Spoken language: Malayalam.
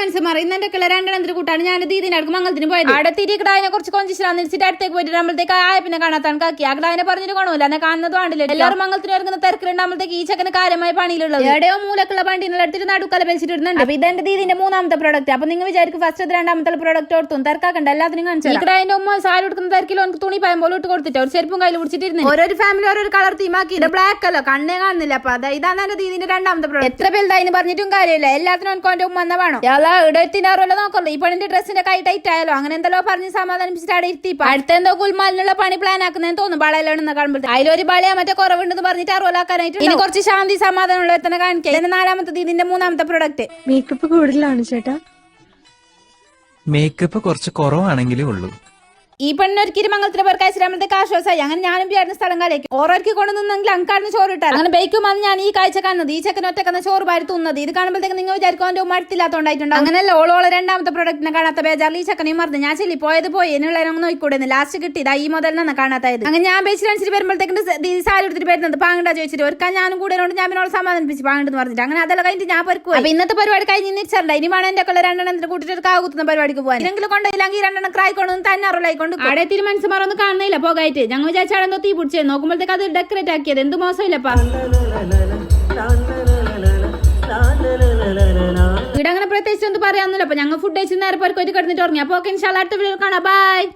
മനസ്സുമാർ ഇന്ന് എന്റെ കിള രണ്ടെണ്ണത്തിന് കൂട്ടാണ്. ഞാൻ ദീദിന്റെ അടുക്ക് മംഗളത്തിന് പോയത്. അവിടെ കിടാനെ കുറച്ച് കൊഞ്ചിച്ചിട്ടാണ് നിരിച്ചിട്ട് അടുത്തേക്ക് പോയിട്ട് നമ്മളത്തേക്ക് ആയ പിന്നെ കാണാത്താണ് കാക്കി ആ കിടാനെ പറഞ്ഞിട്ട് ഗുണമില്ല എന്നെ കാണുന്നത് വേണ്ടില്ല. എല്ലാവരും മംഗളത്തിന് ഇറങ്ങുന്ന തിരക്കിലുണ്ടാകുമ്പോഴത്തേക്ക് ഈ ചക്കന് കാര്യമായ പണിയിലുള്ളത്. എവിടെയോ മൂലക്കുള്ള പണ്ടിനുള്ള എടുത്തിട്ട് നടുക്കല വലിച്ചിട്ട് ഇടുന്നുണ്ട് അപ്പൊ ഇതെന്റെ ദീദിന്റെ മൂന്നാമത്തെ പ്രോഡക്റ്റ് അപ്പൊ നിങ്ങൾ വിചാരിക്കും ഫസ്റ്റ് രണ്ടാമത്തെ പ്രോഡക്റ്റ് ഓർത്തും. തിരക്കാക്കണ്ട. എല്ലാത്തിനും കാണിച്ചു കിടാന്റെ ഉമ്മ സാരി എടുക്കുന്ന തിരക്കിൽ എനിക്ക് തുണി പായം പോലെ ഇട്ട് കൊടുത്തിട്ട് ഒരു ചെരുപ്പും കയ്യിൽ പിടിച്ചിട്ടിരുന്നു ഓരോ ഫാമിലി ഓരോ കളർ തീമാക്കി ഇത് ബ്ലാക്ക് അല്ല. കണ്ണേ കാണുന്നില്ല. അപ്പൊ അതാ ഇതാണ് എന്റെ ദീദിന്റെ രണ്ടാമത്തെ പ്രോഡക്റ്റ് എത്ര വലുതായിന്ന് പറഞ്ഞിട്ടും കാര്യമില്ല. എല്ലാത്തിനും എനിക്ക് അവന്റെ ഉമ്മ എന്നാ വേണം. ഇയാളെ ഇടത്തിന്റെ നോക്കല്ലോ ഈ പണിന്റെ ഡ്രസ്സിന്റെ കൈ ടൈറ്റ് ആയാലോ? അങ്ങനെ എന്തല്ലോ പറഞ്ഞ് സമാധാനിപ്പിച്ചിട്ട് അവിടെ ഇരുത്തി അടുത്ത എന്തോ ഗുൽമാലിനുള്ള പണി പ്ലാൻ ആക്കുന്നതെന്ന് തോന്നുന്നു ബാളയിലാണെന്ന് കാണുമ്പോൾ അതിലൊരു ബാളയാ മറ്റേ കുറവുണ്ടെന്ന് പറഞ്ഞിട്ട് അറിവലാക്കാനായിട്ട് ഇനി കുറച്ച് ശാന്തി സമാധാനമുള്ള തന്നെ കാണിക്കാം. ഇതിന്റെ നാലാമത്തെ ഇതിന്റെ മൂന്നാമത്തെ പ്രൊഡക്റ്റ് മേക്കപ്പ് കൂടുതലാണ് ചേട്ടാ. മേക്കപ്പ് കുറച്ച് കുറവാണെങ്കിലേ ഉള്ളൂ. ഈ പെണ്ണൊരിക്കലും മംഗളത്തിലെ പേർക്ക് അയച്ചിട്ട് ആശ്വാസമായി. അങ്ങനെ ഞാനും ആയിരുന്നു സ്ഥലം കാലേക്ക് ഓരോർക്ക് കൊണ്ടു നിന്നെങ്കിൽ അങ്കാടിന് ചോറ് ഇട്ടാൽ അങ്ങനെ ബൈക്കും വന്ന് ഞാൻ ഈ കാഴ്ച കാണുന്നത് ഈ ചെക്കൻ ഒറ്റക്കുന്ന ചോറ് ഭാര്യ തിന്നത് ഇത് കാണുമ്പോഴത്തേക്ക് നിങ്ങൾ വിചാരിക്കും അവന്റെ ഉമ്മ അങ്ങനെ അങ്ങനെയല്ല ഓളോളെ രണ്ടാമത്തെ പ്രൊഡക്റ്റിനെ കാണാത്ത ബേജാറിൽ ഈ ചെക്കനെയും മറന്നു. ഞാൻ ചെല്ലി പോയത് പോയി എന്നുള്ള നോക്കിക്കൂടെ ലാസ്റ്റ് കിട്ടി. ഇതാ ഈ മുതൽ നിന്നാ കാണാത്തായത് അങ്ങനെ ഞാൻ ബേച്ചിലനുസരിച്ച് വരുമ്പോഴത്തേക്കും ദീദി സാരി എടുത്തിട്ട് വരുന്നത് പാങ്ങണ്ട ചോദിച്ചിട്ട് ഒരുക്കാൻ ഞാനും കൂടെ ഞാൻ പിന്നോട് സമാധാനിപ്പിച്ച് പാങ്ങണ്ടെന്ന് പറഞ്ഞിട്ട്. അങ്ങനെ അതെല്ലാം കഴിഞ്ഞിട്ട് ഞാൻ പൊരുക്കും അപ്പൊ ഇന്നത്തെ പരിപാടി കഴിഞ്ഞ് നിശ്ചണ്ട ഇനി വേണം എന്റെ ഒക്കെ രണ്ടെണ്ണത്തിന് കൂട്ടിട്ട് കാകുത്തുന്ന പരിപാടിക്ക് പോകാൻ ഇല്ലെങ്കിലും കൊണ്ടില്ലെങ്കിൽ രണ്ടെണ്ണം ക്രായി കൊണ്ടു അവിടെ തീരുമാനിച്ചമാരൊന്നും കാണുന്നില്ല പോകായിട്ട്. ഞങ്ങൾ വിചാരിച്ചാണെന്തോ തീ പിടിച്ചേ. നോക്കുമ്പോഴത്തേക്ക് അത് ഡെക്കറേറ്റ് ആക്കിയത്. എന്ത് മോശമില്ലപ്പാ ഇവിടെ അങ്ങനെ പ്രത്യേകിച്ച് ഒന്നും പറയാനൊന്നുമില്ല. അപ്പൊ ഞങ്ങൾ ഫുഡ് കഴിച്ച് നേരെ പോയി കിടന്നിട്ട് ഉറങ്ങി. അപ്പൊ ഓക്കെ ഇൻഷാല്ല അടുത്ത വീഡിയോ കാണാം. ബൈ